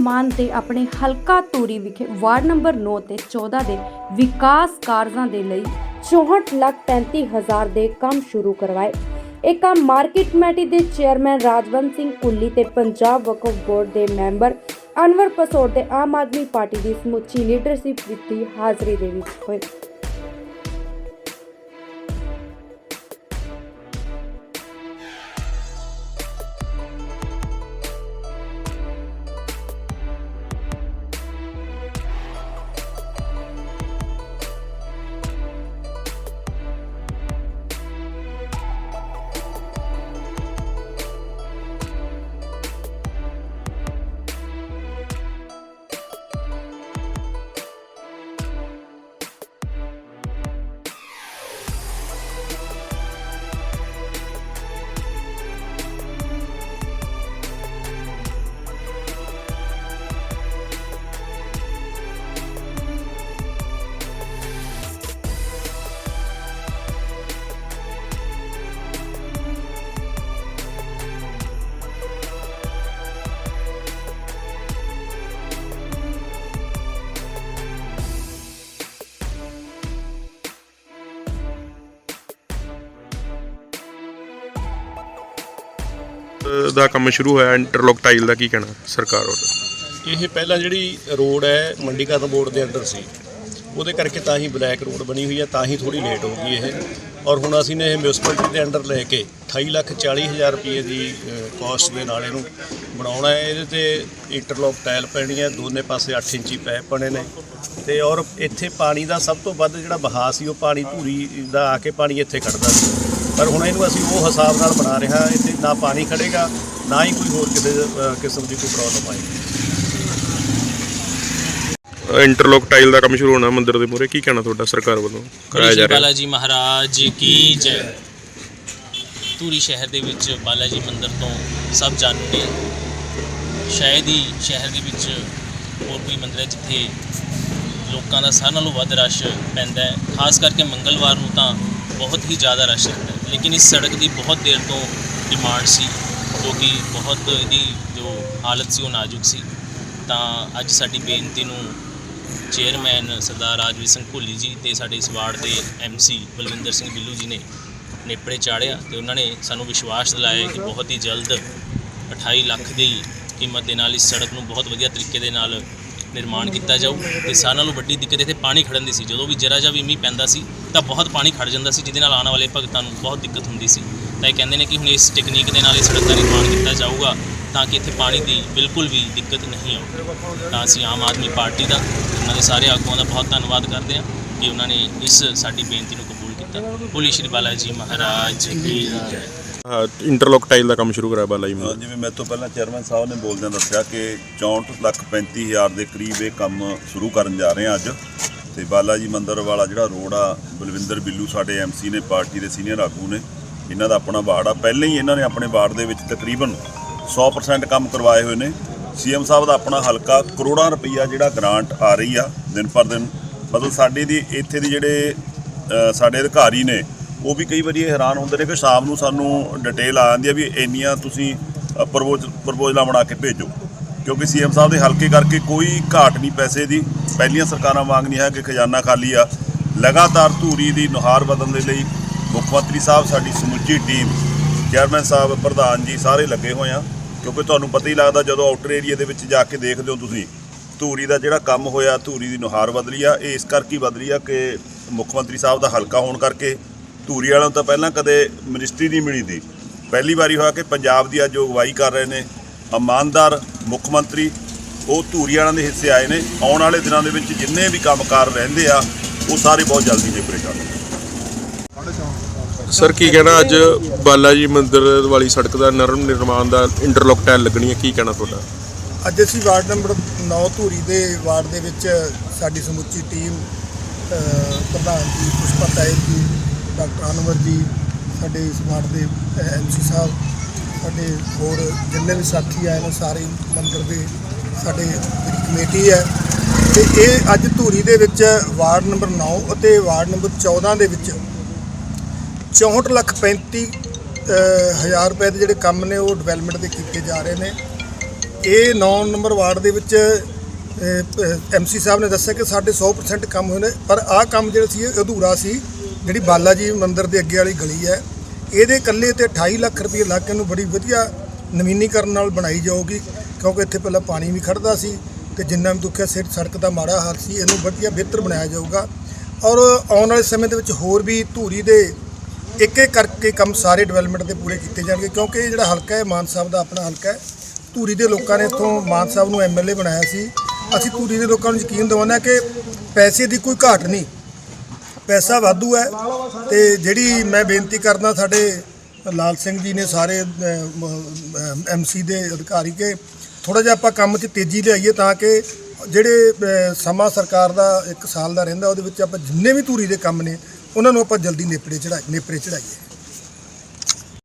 ਮਾਨ ਤੇ ਆਪਣੇ ਹਲਕਾ ਧੂਰੀ ਵਿਖੇ ਵਾਰਡ ਨੰਬਰ 9 ਤੇ 14 ਦੇ ਵਿਕਾਸ ਕਾਰਜਾਂ ਦੇ ਲਈ 64 ਲੱਖ 35 ਹਜ਼ਾਰ ਦੇ ਕੰਮ ਸ਼ੁਰੂ ਕਰਵਾਏ। ਇਹ ਕੰਮ ਮਾਰਕੀਟ ਕਮੇਟੀ ਦੇ ਚੇਅਰਮੈਨ ਰਾਜਵੰਤ ਸਿੰਘ ਕੁੱਲੀ ਤੇ ਪੰਜਾਬ ਵਕਫ ਬੋਰਡ ਦੇ ਮੈਂਬਰ ਅਨਵਰ ਪਸੋੜ ਤੇ ਆਮ ਆਦਮੀ ਪਾਰਟੀ ਦੀ ਸਮੁੱਚੀ ਲੀਡਰਸ਼ਿਪ ਦੀ ਹਾਜ਼ਰੀ ਦੇ ਵਿੱਚ ਹੋਏ। ਦਾ ਕੰਮ ਸ਼ੁਰੂ ਹੋਇਆ ਇੰਟਰਲੋਕ ਟਾਈਲ ਦਾ, ਕੀ ਕਹਿਣਾ ਸਰਕਾਰ ਵੱਲੋਂ? ਇਹ ਪਹਿਲਾਂ ਜਿਹੜੀ ਰੋਡ ਹੈ ਮੰਡੀਕਰਨ ਬੋਰਡ ਦੇ ਅੰਡਰ ਸੀ। ਉਹਦੇ ਕਰਕੇ ਤਾਂ ਹੀ ਬਲੈਕ ਰੋਡ ਬਣੀ ਹੋਈ ਹੈ, ਤਾਂ ਹੀ ਥੋੜੀ ਲੇਟ ਹੋ ਗਈ ਇਹ। ਔਰ ਹੁਣ ਅਸੀਂ ਨੇ ਇਹ ਮਿਊਨਿਸਪੈਲਿਟੀ ਦੇ ਅੰਡਰ ਲੈ ਕੇ 28 ਲੱਖ 40 ਹਜ਼ਾਰ ਰੁਪਏ ਦੀ ਕਾਸਟ ਦੇ ਨਾਲ ਇਹਨੂੰ ਬਣਾਉਣਾ ਹੈ। ਇਹਦੇ ਤੇ ਇੰਟਰਲੋਕ ਟਾਇਲ ਪੈਣੀ ਹੈ, ਦੋਨੇ ਪਾਸੇ 8 ਇੰਚੀ ਪੈਪ ਬਣੇ ਨੇ। ਤੇ ਔਰ ਇੱਥੇ ਪਾਣੀ ਦਾ ਸਭ ਤੋਂ ਵੱਧ ਜਿਹੜਾ ਬਹਾਅ ਸੀ, ਉਹ ਪਾਣੀ ਧੂਰੀ ਦਾ ਆ ਕੇ ਪਾਣੀ ਇੱਥੇ ਖੜਦਾ ਸੀ। ਪਰ ਹੁਣ ਇਹਨੂੰ ਅਸੀਂ ਉਹ ਹਿਸਾਬ ਨਾਲ ਬਣਾ ਰਹੇ ਹਾਂ ਇੱਥੇ ਨਾ ਪਾਣੀ ਖੜੇਗਾ ਨਾ ਹੀ ਕੋਈ ਹੋਰ ਕਿਸੇ ਕਿਸਮ ਦੀ ਕੋਈ ਪ੍ਰੋਬਲਮ ਆਏਗੀ। ਇੰਟਰਲੋਕ ਟਾਈਲ ਦਾ ਕੰਮ ਸ਼ੁਰੂ ਹੋਣਾ ਮੰਦਿਰ ਦੇ ਮੂਹਰੇ ਕੀ ਕਹਿਣਾ ਤੁਹਾਡਾ ਸਰਕਾਰ ਵੱਲੋਂ? ਕਰਾਇਆ ਜਾ ਰਿਹਾ। ਬਾਲਾਜੀ ਮਹਾਰਾਜ ਕੀ ਜੈ। ਧੂਰੀ ਸ਼ਹਿਰ ਦੇ ਵਿੱਚ ਬਾਲਾਜੀ ਮੰਦਿਰ ਤੋਂ ਸਭ ਜਾਣੂ ਨੇ ਸ਼ਾਇਦ ਹੀ ਸ਼ਹਿਰ ਦੇ ਵਿੱਚ ਹੋਰ ਕੋਈ ਮੰਦਿਰ ਹੈ ਜਿੱਥੇ ਲੋਕਾਂ ਦਾ ਸਾਰਿਆਂ ਨਾਲੋਂ ਵੱਧ ਰਸ਼ ਪੈਂਦਾ ਹੈ। ਖਾਸ ਕਰਕੇ ਮੰਗਲਵਾਰ ਨੂੰ ਤਾਂ ਬਹੁਤ ਹੀ ਜ਼ਿਆਦਾ ਰਸ਼ ਰਹਿੰਦਾ ਹੈ। ਲੇਕਿਨ ਇਸ ਸੜਕ ਦੀ ਬਹੁਤ ਦੇਰ ਤੋਂ ਡਿਮਾਂਡ ਸੀ ਜੋ ਕਿ ਬਹੁਤ ਇਹਦੀ ਜੋ ਹਾਲਤ ਸੀ ਉਹ ਨਾਜ਼ੁਕ ਸੀ। ਤਾਂ ਅੱਜ ਸਾਡੀ ਬੇਨਤੀ ਨੂੰ ਚੇਅਰਮੈਨ ਸਰਦਾਰ ਰਾਜਵੀਰ ਸਿੰਘ ਭੁੱਲੀ ਜੀ ਤੇ ਸਾਡੇ ਇਸ ਵਾਰਡ ਦੇ ਐਮਸੀ ਬਲਵਿੰਦਰ ਸਿੰਘ ਬਿੱਲੂ ਜੀ ਨੇ ਨੇਪਰੇ ਚਾੜਿਆ ਤੇ ਉਹਨਾਂ ਨੇ ਸਾਨੂੰ ਵਿਸ਼ਵਾਸ ਦਿਲਾਇਆ ਕਿ ਬਹੁਤ ਹੀ ਜਲਦ 28 ਲੱਖ ਦੀ ਕੀਮਤ ਦੇ ਨਾਲ ਇਸ ਸੜਕ ਨੂੰ ਬਹੁਤ ਵਧੀਆ ਤਰੀਕੇ ਦੇ ਨਾਲ ਨਿਰਮਾਣ ਕੀਤਾ ਜਾਊ ਤੇ ਸਾਰਿਆਂ ਨਾਲੋਂ ਵੱਡੀ ਦਿੱਕਤ ਇੱਥੇ ਪਾਣੀ ਖੜਨ ਦੀ ਸੀ। ਜਦੋਂ ਵੀ ਜਰਾ ਜਿਹਾ ਵੀ ਮੀਂਹ ਪੈਂਦਾ ਸੀ ਤਾਂ ਬਹੁਤ ਪਾਣੀ ਖੜ ਜਾਂਦਾ ਸੀ, ਜਿਹਦੇ ਨਾਲ ਆਉਣ ਵਾਲੇ ਭਗਤਾਂ ਨੂੰ ਬਹੁਤ ਦਿੱਕਤ ਹੁੰਦੀ ਸੀ। ਤਾਂ ਇਹ ਕਹਿੰਦੇ ਨੇ ਕਿ ਹੁਣ ਇਸ ਟੈਕਨੀਕ ਦੇ ਨਾਲ ਇਹ ਸੜਕ ਦਾ ਨਿਰਮਾਣ ਕੀਤਾ ਜਾਊਗਾ ਤਾਂ ਕਿ ਇੱਥੇ ਪਾਣੀ ਦੀ ਬਿਲਕੁਲ ਵੀ ਦਿੱਕਤ ਨਹੀਂ ਆਊਗੀ ਤਾਂ ਅਸੀਂ ਆਮ ਆਦਮੀ ਪਾਰਟੀ ਦਾ ਉਹਨਾਂ ਦੇ ਸਾਰੇ ਆਗੂਆਂ ਦਾ ਬਹੁਤ ਧੰਨਵਾਦ ਕਰਦੇ ਹਾਂ ਕਿ ਉਹਨਾਂ ਨੇ ਇਸ ਸਾਡੀ ਬੇਨਤੀ ਨੂੰ ਕਬੂਲ ਕੀਤਾ। ਬੋਲੀ ਸ਼੍ਰੀ ਬਾਲਾ ਜੀ ਮਹਾਰਾਜ ਕੀ ਜੈ ਇੰਟਰਲੋਕ ਟਾਈਲ ਦਾ ਕੰਮ ਸ਼ੁਰੂ ਕਰਾਇਆ ਬਾਲਾ ਜੀ ਹਾਂ, ਜਿਵੇਂ ਮੇਰੇ ਤੋਂ ਪਹਿਲਾਂ ਚੇਅਰਮੈਨ ਸਾਹਿਬ ਨੇ ਬੋਲਦਿਆਂ ਦੱਸਿਆ ਕਿ 64 ਲੱਖ 35 ਹਜ਼ਾਰ ਦੇ ਕਰੀਬ ਇਹ ਕੰਮ ਸ਼ੁਰੂ ਕਰਨ ਜਾ ਰਹੇ ਆ ਅੱਜ। ਤੇ ਬਾਲਾ ਜੀ ਮੰਦਿਰ ਵਾਲਾ ਜਿਹੜਾ ਰੋਡ ਆ ਬਲਵਿੰਦਰ ਬਿੱਲੂ ਸਾਡੇ ਐਮਸੀ ਨੇ ਪਾਰਟੀ ਦੇ ਸੀਨੀਅਰ ਆਗੂ ਨੇ ਇਹਨਾਂ ਦਾ ਆਪਣਾ ਵਾਰਡ ਆ। ਪਹਿਲਾਂ ਹੀ ਇਹਨਾਂ ਨੇ ਆਪਣੇ ਵਾਰਡ ਦੇ ਵਿੱਚ ਤਕਰੀਬਨ 100% ਕੰਮ ਕਰਵਾਏ ਹੋਏ ਨੇ। ਸੀਐਮ ਸਾਹਿਬ ਦਾ ਆਪਣਾ ਹਲਕਾ ਕਰੋੜਾਂ ਰੁਪਈਆ ਜਿਹੜਾ ਗ੍ਰਾਂਟ ਆ ਰਹੀ ਆ ਦਿਨ ਪਰ ਦਿਨ। ਮਤਲਬ ਸਾਡੇ ਦੀ ਇੱਥੇ ਦੀ ਜਿਹੜੇ ਅ, ਸਾਡੇ ਅਧਿਕਾਰੀ ਨੇ ਉਹ ਵੀ ਕਈ ਵਾਰੀ ਇਹ ਹੈਰਾਨ ਹੁੰਦੇ ਨੇ ਕਿ ਸ਼ਾਮ ਨੂੰ ਸਾਨੂੰ ਡਿਟੇਲ ਆ ਜਾਂਦੀ ਹੈ ਵੀ ਇੰਨੀਆਂ ਤੁਸੀਂ ਪ੍ਰਪੋਜ਼ ਪ੍ਰਪੋਜ਼ਲਾਂ ਬਣਾ ਕੇ ਭੇਜੋ। ਕਿਉਂਕਿ ਸੀਐਮ ਸਾਹਿਬ ਦੇ ਹਲਕੇ ਕਰਕੇ ਕੋਈ ਘਾਟ ਨਹੀਂ ਪੈਸੇ ਦੀ। ਪਹਿਲੀਆਂ ਸਰਕਾਰਾਂ ਵਾਂਗ ਨਹੀਂ ਹੈ ਕਿ ਖਜ਼ਾਨਾ ਖਾਲੀ ਆ। ਲਗਾਤਾਰ ਧੂਰੀ ਦੀ ਨੁਹਾਰ ਬਦਲਣ ਦੇ ਲਈ ਮੁੱਖ ਮੰਤਰੀ ਸਾਹਿਬ, ਸਾਡੀ ਸਮੁੱਚੀ ਟੀਮ, ਚੇਅਰਮੈਨ ਸਾਹਿਬ, ਪ੍ਰਧਾਨ ਜੀ ਸਾਰੇ ਲੱਗੇ ਹੋਏ ਆ। ਕਿਉਂਕਿ ਤੁਹਾਨੂੰ ਪਤਾ ਹੀ ਲੱਗਦਾ ਜਦੋਂ ਆਊਟਰ ਏਰੀਆ ਦੇ ਵਿੱਚ ਜਾ ਕੇ ਦੇਖਦੇ ਹੋ ਤੁਸੀਂ, ਧੂਰੀ ਦਾ ਜਿਹੜਾ ਕੰਮ ਹੋਇਆ, ਧੂਰੀ ਦੀ ਨੁਹਾਰ ਬਦਲੀ ਆ। ਇਹ ਇਸ ਕਰਕੇ ਹੀ ਬਦਲੀ ਆ ਕਿ ਮੁੱਖ ਮੰਤਰੀ ਸਾਹਿਬ ਦਾ ਹਲਕਾ ਹੋਣ ਕਰਕੇ ਧੂਰੀ ਵਾਲਿਆਂ ਨੂੰ ਤਾਂ ਪਹਿਲਾਂ ਕਦੇ ਮਿਨਿਸਟਰੀ ਨਹੀਂ ਮਿਲੀ ਸੀ ਪਹਿਲੀ ਵਾਰੀ ਹੋਇਆ ਕਿ ਪੰਜਾਬ ਦੀ ਅੱਜ ਅਗਵਾਈ ਕਰ ਰਹੇ ਨੇ। ਇਮਾਨਦਾਰ ਮੁੱਖ ਮੰਤਰੀ ਉਹ ਧੂਰੀ ਵਾਲਿਆਂ ਦੇ ਹਿੱਸੇ ਆਏ ਨੇ। ਆਉਣ ਵਾਲੇ ਦਿਨਾਂ ਦੇ ਵਿੱਚ ਜਿੰਨੇ ਵੀ ਕੰਮਕਾਰ ਰਹਿੰਦੇ ਆ ਉਹ ਸਾਰੇ ਬਹੁਤ ਜਲਦੀ ਨਿਬੜੇ ਜਾਣਗੇ ਸਰ ਕੀ ਕਹਿਣਾ ਅੱਜ ਬਾਲਾ ਜੀ ਮੰਦਿਰ ਵਾਲੀ ਸੜਕ ਦਾ ਨਰਮ ਨਿਰਮਾਣ ਦਾ ਇੰਟਰਲੋਕ ਟਾਈਲ ਲੱਗਣੀ ਹੈ? ਕੀ ਕਹਿਣਾ ਤੁਹਾਡਾ? ਅੱਜ ਅਸੀਂ ਵਾਰਡ ਨੰਬਰ 9 ਧੂਰੀ ਦੇ ਵਾਰਡ ਦੇ ਵਿੱਚ ਸਾਡੀ ਸਮੁੱਚੀ ਟੀਮ ਪ੍ਰਧਾਨ ਜੀ ਪੁਸ਼ਪਾ ਜੀ ਡਾਕਟਰ ਅਨਵਰ ਜੀ, ਸਾਡੇ ਇਸ ਵਾਰਡ ਦੇ ਐਮਸੀ ਸਾਹਿਬ, ਸਾਡੇ ਹੋਰ ਜਿੰਨੇ ਵੀ ਸਾਥੀ ਆਏ ਨੇ ਸਾਰੇ ਮੰਦਰ ਦੇ, ਸਾਡੇ ਕਮੇਟੀ ਹੈ। ਤੇ ਇਹ ਅੱਜ ਧੂਰੀ ਦੇ ਵਿੱਚ ਵਾਰਡ ਨੰਬਰ 9 ਅਤੇ ਵਾਰਡ ਨੰਬਰ 14 ਦੇ ਵਿੱਚ 64 ਲੱਖ 35 ਹਜ਼ਾਰ ਰੁਪਏ ਦੇ ਜਿਹੜੇ ਕੰਮ ਨੇ ਉਹ ਡਿਵੈਲਪਮੈਂਟ ਦੇ ਕੀਤੇ ਜਾ ਰਹੇ ਨੇ। ਇਹ 9 ਨੰਬਰ ਵਾਰਡ ਦੇ ਵਿੱਚ ਐਮਸੀ ਸਾਹਿਬ ਨੇ ਦੱਸਿਆ ਕਿ ਸਾਡੇ 100% ਕੰਮ ਹੋਏ ਨੇ, ਪਰ ਆਹ ਕੰਮ ਜਿਹੜਾ ਸੀ ਅਧੂਰਾ ਸੀ। ਜਿਹੜੀ ਬਾਲਾ ਜੀ ਮੰਦਿਰ ਦੇ ਅੱਗੇ ਵਾਲੀ ਗਲੀ ਹੈ, ਇਹਦੇ ਇਕੱਲੇ ਤੇ 28 ਲੱਖ ਰੁਪਏ ਲੱਗ ਕੇ ਨੂੰ ਬੜੀ ਵਧੀਆ ਨਵੀਨੀਕਰਨ ਨਾਲ ਬਣਾਈ ਜਾਊਗੀ, ਕਿਉਂਕਿ ਇੱਥੇ ਪਹਿਲਾਂ ਪਾਣੀ ਵੀ ਖੜਦਾ ਸੀ ਤੇ ਜਿੰਨਾ ਵੀ ਦੁੱਖਿਆ ਸਿਰ, ਸੜਕ ਦਾ ਮਾੜਾ ਹਾਲ ਸੀ, ਇਹਨੂੰ ਵਧੀਆ ਬਿਹਤਰ ਬਣਾਇਆ ਜਾਊਗਾ। ਔਰ ਆਉਣ ਵਾਲੇ ਸਮੇਂ ਦੇ ਵਿੱਚ ਹੋਰ ਵੀ ਧੂਰੀ ਦੇ ਇੱਕ ਇੱਕ ਕਰਕੇ ਕੰਮ ਸਾਰੇ ਡਿਵੈਲਪਮੈਂਟ ਦੇ ਪੂਰੇ ਕੀਤੇ ਜਾਣਗੇ, ਕਿਉਂਕਿ ਇਹ ਜਿਹੜਾ ਹਲਕਾ ਹੈ, ਮਾਨ ਸਾਹਿਬ ਦਾ ਆਪਣਾ ਹਲਕਾ ਹੈ। ਧੂਰੀ ਦੇ ਲੋਕਾਂ ਨੇ ਇੱਥੋਂ ਮਾਨ ਸਾਹਿਬ ਨੂੰ ਐਮਐਲਏ ਬਣਾਇਆ ਸੀ। ਅਸੀਂ ਧੂਰੀ ਦੇ ਲੋਕਾਂ ਨੂੰ ਯਕੀਨ ਦਿਵਾਉਂਦੇ ਹਾਂ ਕਿ ਪੈਸੇ ਦੀ ਕੋਈ ਘਾਟ ਨਹੀਂ। ਪੈਸਾ ਵਾਧੂ ਹੈ ਤੇ ਜਿਹੜੀ ਮੈਂ ਬੇਨਤੀ ਕਰਦਾ ਸਾਡੇ ਲਾਲ ਸਿੰਘ ਜੀ ਨੇ ਸਾਰੇ ਐਮਸੀ ਦੇ ਅਧਿਕਾਰੀ ਕੇ ਥੋੜਾ ਜਿਹਾ ਆਪਾਂ ਕੰਮ 'ਚ ਤੇਜ਼ੀ ਲਿਆਈਏ ਤਾਂ ਕਿ ਜਿਹੜੇ ਸਮਾਂ ਸਰਕਾਰ ਦਾ 1 ਸਾਲ ਦਾ ਰਹਿੰਦਾ ਉਹਦੇ ਵਿੱਚ ਆਪਾਂ ਜਿੰਨੇ ਵੀ ਧੂਰੀ ਦੇ ਕੰਮ ਨੇ, ਉਹਨਾਂ ਨੂੰ ਆਪਾਂ ਜਲਦੀ ਨੇਪਰੇ ਚੜਾਈ, ਨੇਪਰੇ ਚੜਾਈਏ।